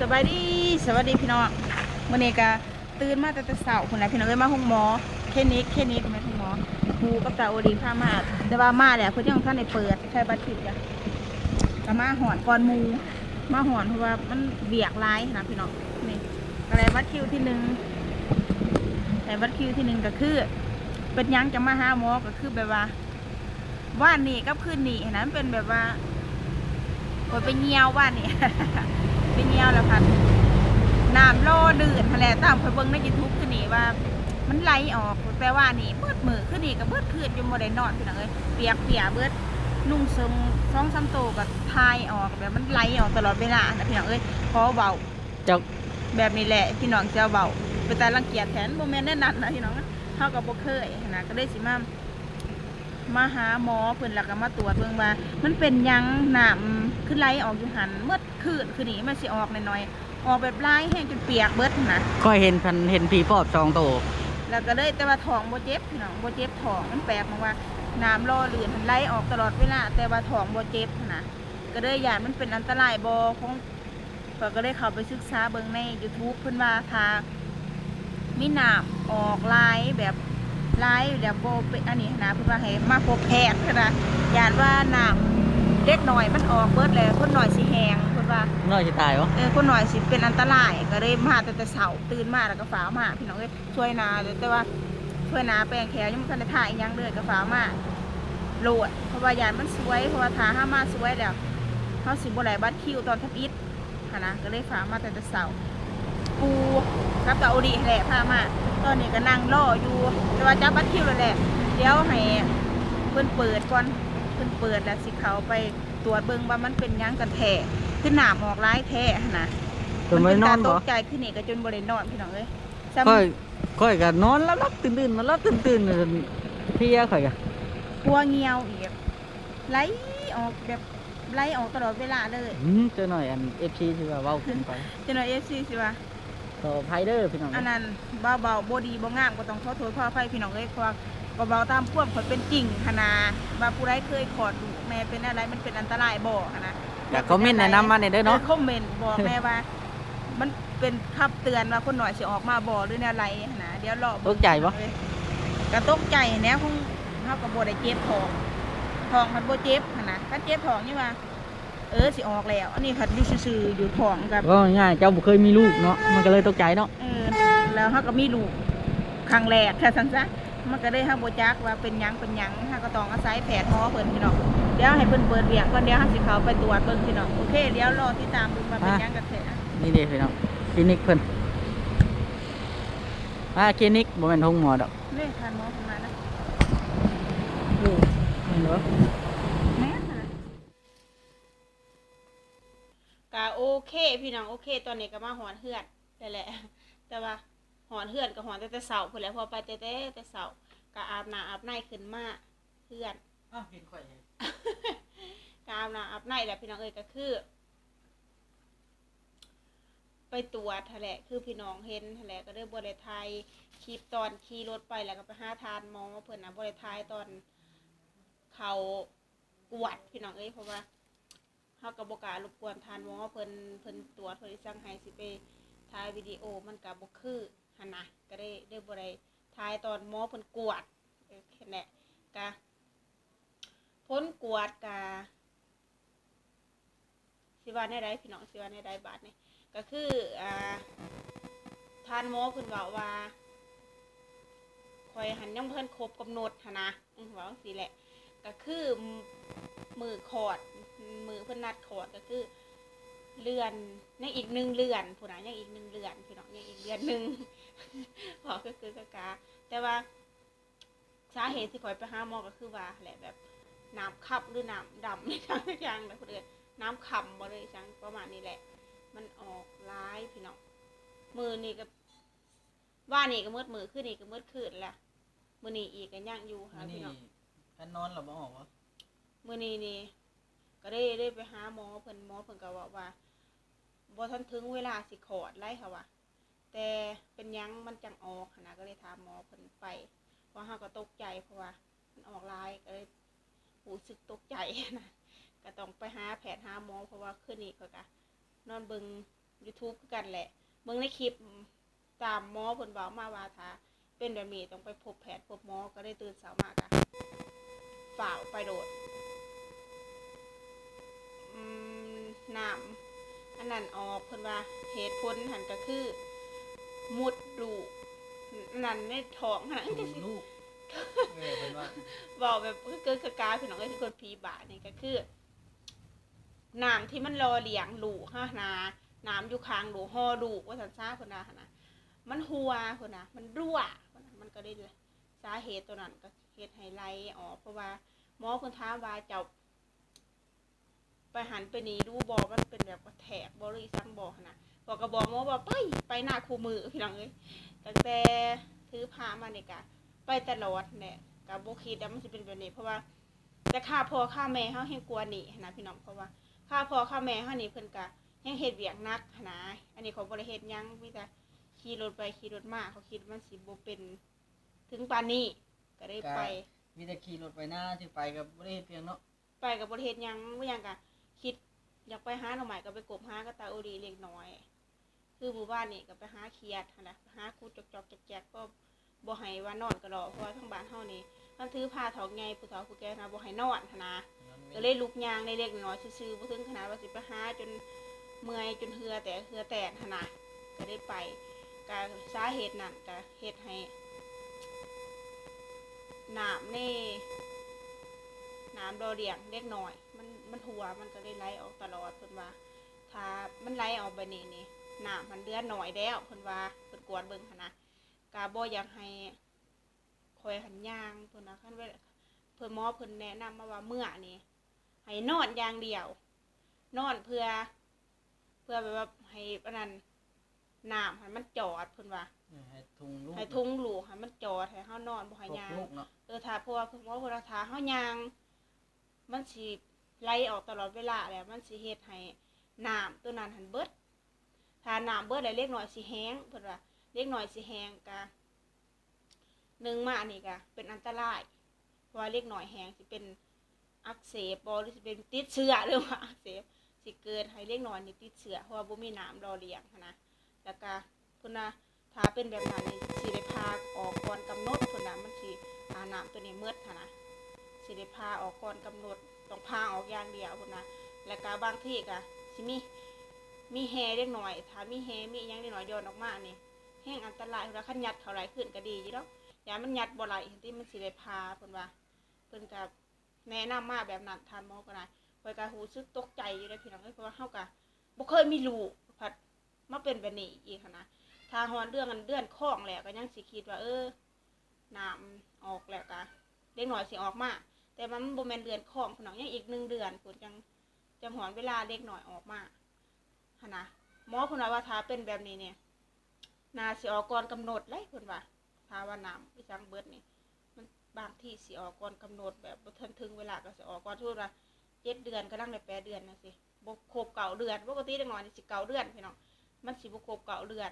สบายดีสวัสดีพี่น้องวันนี้ก็ตื่นมาแต่แต่เช้าคนไหนพี่น้องเอ้ยมาห้องหมอแค่นี้แค่นี้ก็ไม่ห้องหมอครูกับตาโอดีพามาแต่ว่ามาแหละเพื่อนยังท่านได้เปิดใช้บัตรผิดจ้ะก็มาหอนก่อนมูมาหอนเพราะว่ามันเบียกร้ายนะพี่น้องนี่อะไรบัตรคิวที่หนึ่งแต่บัตรคิวที่หนึ่งก็คือ เป็นยังจะมาหาหมอก็คือแบบว่าว่านี่กับคืนนี่นะมันเป็นแบบว่า โอ้ยไปเงียวว่านนี่ ไปเงียวแล้วพันน้ำโลดื่นทะเลตามไปเบิ่งในยูทูบคือนี่ว่า มันไหลออกแต่ว่านี่เบิดมือคือนี่ก็เบิดคืนอยู่บ่ได้นอนพี่น้องเอ้ยเปียกเปียเบิดนุ่งทรงสองสามโตวก็ทายออกแบบมันไหลออกตลอดเวลานะพี่น้องเอ้ยขอเบาเจ้าแบบนี้แหละพี่น้องจะเบาเป็นตารังเกียจแทนโมเมนต์แน่นันนะพี่น้องเท่ากับบ่เคยนะก็ได้สิมา มาหาหมอเพิ่นแล้วก็มาตรวจเบิ่งว่ามันเป็นหยังน้ำขึ้นไหลออกอยู่หันเมื่อคืนคืนนี้มันสิออกหน่อยๆออกแบบไหลแห้งจนเปียกเบิดนะก็เห็นพันเห็นผีปอบสองโตวแล้วก็เลยแต่ว่าท้องบ่เจ็บพี่น้องบ่เจ็บท้องมันแปลกมากว่าน้ำรอเลือนมันไหลออกตลอดเวลาแต่ว่าท้องบ่เจ็บนะก็เลยยานมันเป็นอันตรายบ่ของก็ก็เลยเข้าไปศึกษาเบิ่งใน YouTube เพิ่นว่าถ้ามีน้ำออกลายแบบ ลายแบบบ่เป็นอันนี้นะเพิ่นว่าให้มาพบแพทย์นะยานว่าน้ำเล็กน้อยมันออกเบิดแล้วคนน้อยสิแหงเพิ่นว่าน้อยจะตายวะเออคนหน่อยสิเป็นอันตรายก็เลยมาแต่แต่เสาตื่นมาแล้วก็ฟ้าวมาพี่น้องเอ้ยช่วยนาเลยแต่ว่าช่วยนาแปลงแขวยังไม่ทันได้ถ่ายอิหยังเลยก็ฟ้าวมาโหลดเพราะว่ายานมันสวยเพราะว่าทาห้ามาสวยแล้วเขาสิบ่ไหลบัตรคิวตอนทับอิฐค่ะนะก็เลยฟ้าวมาแต่แต่เสา ปูกับตาโอดีแหละพามาตอนนี้ก็นั่งรออยู่แต่ว่าจับบัตรคิวแล้วแหละเดี๋ยวให้เพิ่นเปิดก่อนเพิ่นเปิดแล้วสิเขาไปตรวจเบิ่งว่ามันเป็นหยังกันแท้ขึ้นหนามออกร้ายแท้หั่นนะจนไม่นอนตบ่กใจขึ้นนี่ก็จนบริโนอนพี่น้องเอ้ยซ้ค่อยค่อยกันนอนแล้วรับตื่นตื่นๆมารับตื่นตื่นๆจนเพลียค่อยกันำพัวเงียวอีกไหลออกแบบไหลออกตลอดเวลาเลยอืมเจอหน่อยอันเอฟซีที่ว่าเว้าขึ้นไป เจนเอฟซีสิว่า ต่อไพเดอร์พี่น้องอันนั้นเบาเบาๆบดีบ่งามก็ต้องขอโทษขออภัยพี่น้องเอ้ยเพราะว่าเบาๆตามพวกเขาเป็นจริงขนาว่าผู้ใดเคยขอดลูกแม่เป็นอะไรมันเป็นอันตรายบ่หั้นนะอยากคอมเมนต์แนะนำมาในอยเด้อเนาะคอมเมนต์บอกแม่ว่า มันเป็นคำเตือนว่าคนหน่อยสิออกมาบ่หรือแนวไรหั้นนะเดี๋ยวรอตเบิ่งกใจปะก็ตกใจแน่คงเฮาก็บ่ได้เจ็บท้องท้องมันบ่เจ็บหั่นนะถ้าเจ็บท้องนี่ว่า เออสิออกแล้ว อันนี้ผัดอยู่ซื่อๆอยู่ท้องกับก็ง่ายๆเจ้าบ่เคยมีลูกเนาะมันก็เลยตกใจเนาะเออแล้วเฮาก็มีลูกครั้งแรกถ้าซั่นซะมันก็ได้เฮาบ่จักว่าเป็นหยังเป็นหยังเฮาก็ต้องอาศัยแพทย์หมอเพิ่นพี่น้องเดี๋ยวให้เพิ่นเปิดเวียงก่อนเดี๋ยวเฮาสิเข้าไปตรวจเบิ่งพี่น้องโอเคเดี๋ยวรอติดตามดูว่าเป็นหยังกันแท้นี่เด้พี่น้องคลินิกเพิ่นอ่าคลินิกบ่แม่นห้องหมอดอกนี่ทานหมอเพิ่นมานะโอ้แม่นบ่ แม่นน่ะก็ โอเค พี่น้องโอเค ตอนนี้ก็มาหอนเฮือนได้แหละ แต่ว่าหอนเฮือนก็หอนแต่แต่เสาพุ่นแหล้วพอไปแต่แต่แต่เสาก็อาบน้ำอาบในขึ้นมาเฮือนอ้าวเห็นข่อยกอาบน้ำอาบในแหละพี่น้องเอ้ยก็คือ ไปตรวจแถละ คือพี่น้องเห็นแถละก็ได้บริไทยคลิปตอนขี่รถไปแล้วก็ไปหาทานหมอเพิ่นนะบริไทยตอนเขากวดพี่น้องเอ้ยเพราะว่า เฮากับบกล้ารบกวนทานหมอเพิ่นเพิ่นตรวจเพิ่นสั่งให้สิไปถ่ายวิดีโอมันก็บ่คือหั่นนะก็ได้ได้บ่ได้ถ่ายตอนหมอเพิ่นกวดเออแค่นั้นแหละก็พ้นกวดกะสิว่าในใดพี่น้องสิว่าในใดบาทนี่ก็คืออ่าทานหมอเพิ่นเว้าว่าคอยหันยังเพิ่นครบกำหนดหั่นนะอือเว้าจังซี่แหละก็คือมือขอด มือเพิ่นนัดขอดก็คือเลื่อนยังอีกหนึ่งเลื่อนผู้นั้นยังอีกหนึ่งเลื่อนพี่น้องยังอีกเลื่อนหนึ่งพอก็คือกะกา แต่ว่าสาเหตุที่ข่อยไปหาหมอก็คือว่าแหละแบบน้ำขับหรือน้ำดำในทางอย่างใดคนอื่นน้ำขำบ่เลยจังประมาณนี้แหละ มันออกร้ายพี่น้องมือนี่ก็ว่านี่ก็มืดมือขึ้นนี่ก็มืดขึ้นแหละมือนี่อีกก็ย่างอยู่ค่ะพี่น้องกันนอนหลับบ่ออกวะมื่อนี้นี่ ก็ได้ได้ไปหาหมอเพิ่นหมอเพิ่นก็บอกว่าบ่ทันถึงเวลาสิขอดไล่ค่ะว่าแต่เป็นยังมันจังออกนะก็เลยถามหมอเพิ่นไปเพราะเฮาก็ตกใจเพราะว่ามันออกร้ายก็เลยรู้สึกตกใจนะก็ต้องไปหาแพทย์หาหมอเพราะว่าคืนนี้ก็ก็นอนเบิง YouTube คือกันแหละเบิ่งในคลิปตามหมอเพิ่นเว้ามาว่าถ้าเป็นแบบนี้ต้องไปพบแพทย์พบหมอก็ได้ตื่นเช้ามากะฝ่าวไปโดด น้ำอันนั้นออกเพิ่นว่าเหตุผลหันก็คือ มุดลูกนั่นในท้องหั่นนะถูกลูกเออเพิ่นว่าบอกแบบเกินกะกาพี่น้องเอ้ยคือคนผีบานี่ก็คือน้ำที่มันรอเลี้ยงลูกฮะนะน้ำอยู่ค้างลูกห่อลูกว่าสันซ่าคนนะนะมันหัวคนนะมันรั่วพุ่นน่ะมันก็ได้เลยสาเหตุตัวนั้นก็เหตุไฮไลท์ออกเพราะว่าหมอคนท้าว่าเจ้า ไปหันไปหนีดูบอมันเป็นแบบว่าแถบบหริสังบอกนะบอกกระบอกหมอว่าไปไปหน้าคูมือพี่น้องเอ้ยตั้งแต่ถือพามาเนี่ยกะไปตลอดเนี่ยกับโบคิดแล้วมันจะเป็นแบบนี้ เพราะว่าแต่ค่าพ่อค่าแม่เขาแห่งกลัวหนีนะพี่น้องเพราะว่าค่าพ่อค่าแม่เขานี่เพิ่นกะแห่งเฮ็ดเวียกหนักหั้นนะอันนี้เขาบริเฮ็ดหยังมีแต่ขี่รถไปขี่รถมาเขาคิดมันสิบ่เป็นถึงปานนี้ก็ได้ไป มีแต่ขี่รถไปหน้าที่ไปกับบ่ได้เฮ็ดเพียงเนาะไปกับบริเฮ็ดหยังบ่หยังกะ คิดอยากไปหาหน่อไม้ก็ไปกบหากระตาโอดีเล็กน้อย คือหมู่บ้านนี่ก็ไปหาเขียดหั้นนะไปหาคูดจอกๆแจกๆก็บ่ให้ว่านอนก็ดอกเพราะว่าทั้งบ้านเฮานี่มันถือผ้าเถาไงผู้เฒ่าผู้แก่นะบ่ให้นอนหั้นนะก็เลยลุกยางในเล็กน้อยซื่อๆบ่ถึงขนาดว่าสิไปหาจนเมื่อยจนเหือแต่เหือแตกขนาดก็ได้ไปก็สาเหตุนั่นก็เฮ็ดให้น้ำใน น้ำดอเดียงเล็กน้อย มันมันหัวมันก็เลยไหลออกตลอดเพิ่นว่า ถ้ามันไหลออกไปนี่นี่น้ำมันเดือนหน่อยแล้วเพิ่นว่าเพิ่นกวนเบิ่งหันนะกาบ่อยากให้คอยหันยางเพิ่นนะคันเวลาเพิ่นหมอเพิ่นแนะนำมาว่าเมื่อนี่ให้นอนอย่างเดียว นอนเพื่อ เพื่อแบบว่าให้อันนั้นน้ำให้มันจอดเพิ่นว่าเออให้ทุงลูกให้ทุ่งลูกให้มันจอดให้เฮานอนบ่ให้พวกยางลูกเนาะเออถ้าเพราะว่าเพราะว่าเวลาถ้าเฮายาง มันสิไหลออกตลอดเวลาแล้วมันสิเฮ็ดให้น้ำตัวนั้นหันเบิดถ้าน้ำเบิดแล้วเล็กหน้อยสิแห้งเพิ่นว่าเล็กหน้อยสิแห้งกะหนึ่งมานี่กะเป็นอันตรายเพราะว่าเล็กหน้อยแห้งสิเป็นอักเสบบหรือสิเป็นติดเชื้อหรือว่าอักเสบสิเกิดให้เล็กหน้อยนี่ติดเชื้อเพราะว่าบ่มีน้ำรอเลี้ยงนะแล้วก็เพิ่นน่ะถ้าเป็นแบบนั้นนี่สิได้พาออกก่อนกำหนดเพิ่นน่ะมันสิหาน้ำตัวนี้หมดหั้นนะ สิได้พาออกก่อนกำหนดต้องพาออกอย่างเดียวพิ่นนะแล้วก็บางที่ก็สิมีมีแฮเล็กน้อยถ้ามีแฮมีอิหยังเล็กน้อยโยนออกมานี่แห้งอันตรายเพิ่นว่าคันยัดเขาไหลขึ้นก็ดีอยู่ดอกอย่ามันยัดบ่ไหลที่มันสิได้พาเพิ่นว่าเพิ่นก็แนะนำมาแบบนั้นทานหมอก็ได้คอยกะหูซึกตกใจอยู่เลยพี่น้องเอ้ยเพราะว่าเฮากะบ่เคยมีลูกพัดมาเป็นแบบนี้อีกนะถ้าฮอนเรื่องกันเดือนคล้องแล้วก็ยังสิคิดว่า เออน้ำออกแล้วกะเด็กหน่อยสิออกมา แต่มันบ่แมนเดือนคล้องพี่น้องยังอีกหนึ่งเดือนพุ่นจังจังหอนเวลาเด็กหน่อยออกมาหันะหมอเพิ่นว่าว่าถ้าเป็นแบบนี้เนี่ย นาสิออกก่อนกำหนดเลยเพิ่นว่าถ้าว่าน้ำอีสังเบิดนี่มันบางที่สิออกก่อนกำหนดแบบบ่ทันถึงเวลาก็สิออกก่อนทุกว่าเจ็ดเดือนก็ลังได้แปดเดือนนะสิบ่ครบเก่าเดือนปกติเด็กน้อยนี่สิเก่าเดือนพี่น้องมันสิบ่ครบเก่าเดือน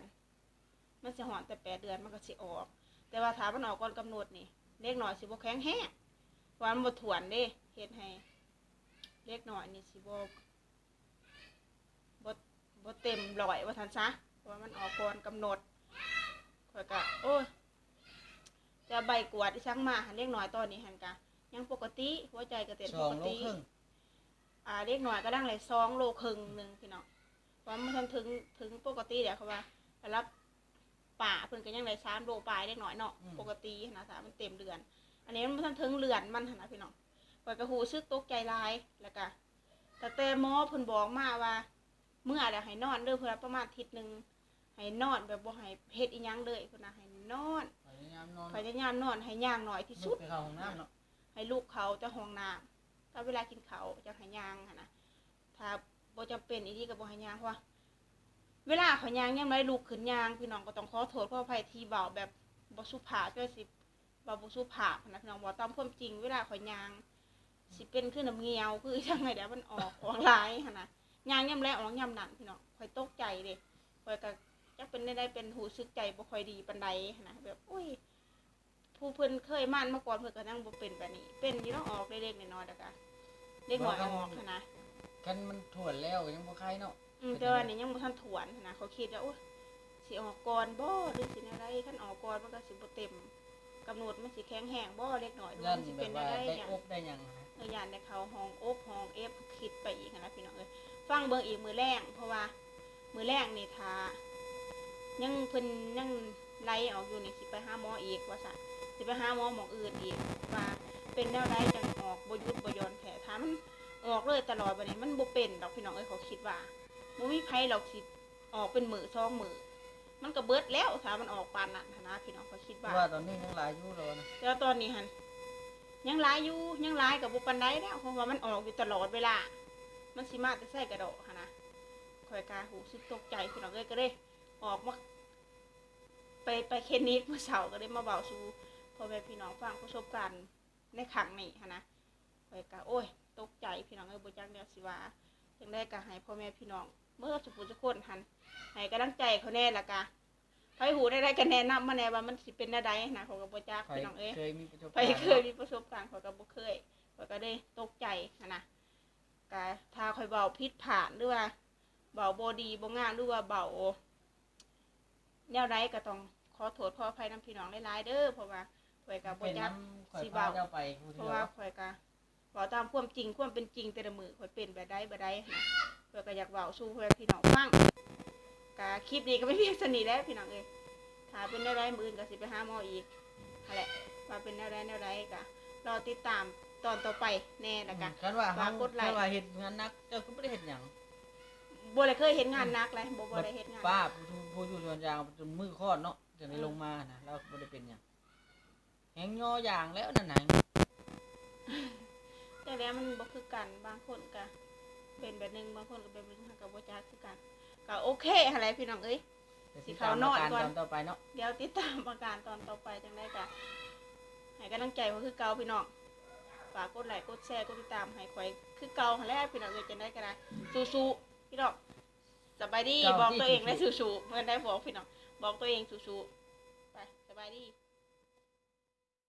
มันสิหอนแต่แปดเดือนมันก็สิออก แต่ว่าถ้ามันออกก่อนกำหนดนี่เล็กหน้อยสิบ่แข็งแรง เพราะมันบ่ถ่วนเด้เฮ็ดให้เล็กน้อยนี่สิบ่บ่บ่เต็มร้อยว่าทันซะเพราะว่ามันออกก่อนกำหนดข่อยก็โอ้ยจะใบกวดที่ช่างมาหันเล็กน้อยตอนนี้หันกะยังปกติหัวใจกระเต้นสปองกโลติ ครึ่งอ่าเล็กน้อยก็ดังเลยสองโลครึ่งหนึ่งพี่น้องเพราะมันทันถึงถึงปกติเดี๋ยวเขาว่าแต่รับป่าเพิ่นก็ยังเลยสามโลปลายเล็กน้อยเนาะปกติหั้นนะสามมันเต็มเดือน อันนี้มันทันถึงเลือนมันหันนะพี่น้องปกระหูซึกตกใจหลายแล้วก็แต่แต่หมอเพิ่นบอกมาว่า เมื่อเดี๋ยวให้นอนเด้อเพื่อประมาณอาทิตย์หนึ่งให้นอนแบบบ่ให้เฮ็ดอีหยังเลยเพิ่นน่ะให้นอนพยายามนอนพยายามนอนให้ย่างหน่อยที่ลุสุกดไปเข้าห้องน้ำเนาะให้ลูกเขาจะห้องน้ำถ้าเวลากินเขาวจะให้ย่างหั้นนะถ้าบ่จำเป็นอีที่ก็บ่ให้ย่างเพราะว่าเวลาเขาย่างยังไม่ลูกขึ้นย่างพี่น้องก็ต้องขอโทษขออภัยที่เบาแบบบ่สุภาพด้วยสิเบาบ่สุภาพหั้นนะพี่น้องบ่ตามความจริงเวลาเขาย่าง สิเป็นคือน้ำเงียวคือจังไงเดี๋ยวมันออกของหลายหั่นนะย่างย่ำแลออกย่ำนั่นพี่น้องค่อยตกใจเด้ค่อยก็จักเป็นได้ได้เป็นหูซึกใจบ่ค่อยดีปานใดหั้นนะแบบอุ้ยผู้เพิ่นเคยมันมาก่อนเพิ่นก็นั่งบ่เป็นแบบนี้ เป็นอยู่ต้องออกเล็กๆน้อยๆแล้วก็เล็กน้อยออกหั้นนะกันมันถ่วนแล้วก็ยังบ่ใครเนาะอืมแต่ว่านี่ยังบ่ทันถวนนะเขาคิดว่าโอ้ยสิออกก่อนบ่หรือสิแนวใดคันออกก่อนมันก็สิบ่เต็ม กำหนดมันสิแข็งแห้งบ่เล็กน้อยหรือยัว่านมันสิแบเป็นบแนว่าวใดได้เนี่ยอบได้หยังนะเออยานในเขาห้องอกห้องเอฟคิดไปอีกหั้นนะพี่น้องเอ้ยฟังเบิ่งอีกมือแรงเพราะว่า มือแรงนี่ถ้ายังเพิ่นยังไล่ออกอยู่นี่สิไปหาหมออีกว่าซั่นสิไปหาหมอหมองอื่นอีกว่าเป็นแนวใดจังออกบ่หยุดบ่หย่อนแผลถ้ามันออกเลยตลอดบัดนี้มันบ่เป็นดอกพี่น้องเอ้ยเขาคิดว่าบ่มีไผหรอกสิออกเป็นมือซองมือ มันก็เบิดแล้วถ้ามันออกปานนั้นหั้นนะพี่น้องเขาคิดเพว่าราะว่าตอนนี้ยังหลายอยู่แล้วนะแต่ว่าตอนนี้หันยังร้ายอยู่ยังร้ายกับบุปันไดแล้วเพราะว่ามันออกอยู่ตลอดเวลา มันสิมาแต่ใส่กระโดดหั้นนะคอยกาหูสึกตกใจพี่น้องเอ้ยก็เลยออกมาไปไปเคลินิกเมื่อเช้าก็เลยมาเบาสู่พ่อแม่พี่น้องฟังประสบการณ์ในขังนี่หั้นนะคอยกาโอ้ยตกใจพี่น้องเอ้ยบ่จักเดียวสิว่าจังได้กะให้พ่อแม่พี่น้อง เมื่อสุขุทุกคนหันให้กำลังใจเขาแน่ละกะไปหูได้ได้กันแนะนำมาแน่ว่ามันสิเป็นอะไรนะเขาก็บ่จักใครพี่น้องเอ้ยเคยมีประสบไปการณ์เคยมีประสบการณ์ข่อยก็บ่เคยข่อยก็ได้ตกใจหั้นนะกะถ้าข่อยเบาผิดผ่านหรือว่าเบาบ่ดีบ่งามหรือว่าเบาแนวใดก็ต้องขอโทษขออภัยนํพี่น้องหลายๆเด้อเพราะว่าข่อยก็บ่เป็นจัก น้ำข่อยสิพาเว้า เจ้าไปผู้เพเดียราะวว่าข่อยก็บอกตามความจริงความเป็นจริงแต่ละมือข่อยเป็นแบบใดแบบใดนะ ข่อยก็อยากเว้าสู่เพื่อนพี่น้องฟังกะคลิปนี้ก็ไม่เพียงสนิทแล้วพี่น้องเอ้ยถ้าเป็นแนวใดมืออื่นก็สิไปหาหมออีกนั่นแหละว่าเป็นแนวใดแนวใดก็รอติดตามตอนต่อไปแน่แล้วกันคันว่าเฮาฝากกดไลค์คันว่าเฮ็ดงานหนักเจ้าก็บ่ได้เฮ็ดหยังบ่ได้เคยเห็นงานหนักเลยบ่บ่ได้เฮ็ดงานป้าผู้ทุผู้อยู่สวนยางจนมือคลอดเนาะจะได้ลงมานะเราบ่ได้เป็นหยังแหงย่ออย่างแล้วนั่นน่ะแต่แล้วมันบ่คือกันบางคนก็ เป็นแบบหนึงบางคนก็เป็นแบบนึงก็บ่จักคือกันก็โอเคหั่นแหละพี่น้องเอ้ยแต่สิเขานอนก่อนตามต่อไปเนาะเดี๋ยวติดตามอาการตอนต่อไปจังได้กะให้กำลังใจเขาคือเก่าพี่น้องฝากกดไลค์กดแชร์กดติดตามให้คอยคือเก่าหั้นแหล้วพี่น้องเลยจังได้กันนะสู้ๆพี่น้องสบายดีบอกตัวเองได้สู้ๆเมื่อได้บอกพี่น้องบอกตัวเองสู้ๆไปสบายดี